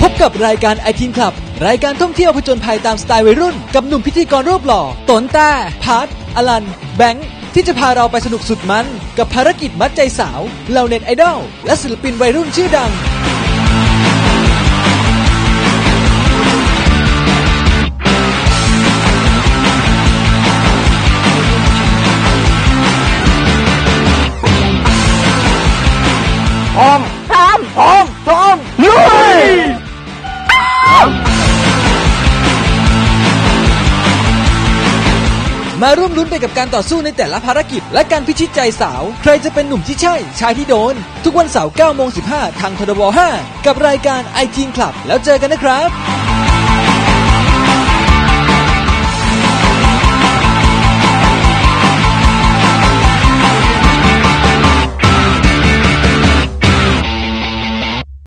พบกับรายการไอทีนคลับ รายการท่องเที่ยวผจญภัยตามสไตล์วัยรุ่น กับหนุ่มพิธีกรรูปหล่อตนแต่พาร์ทอลัน แบงค์ ที่จะพาเราไปสนุกสุดมัน กับภารกิจมัดใจสาวเหล่าเน็ตไอดอลและศิลปินวัยรุ่นชื่อดัง อ้อม มาร่วมลุ้นไปกับการต่อสู้ในแต่ละภารกิจ และการพิชิตใจสาว ใครจะเป็นหนุ่มที่ใช่ ชายที่โดน ทุกวันเสาร์9โมง15 ทางทรบ5กับรายการไอทีนคลับแล้วเจอกันนะครับ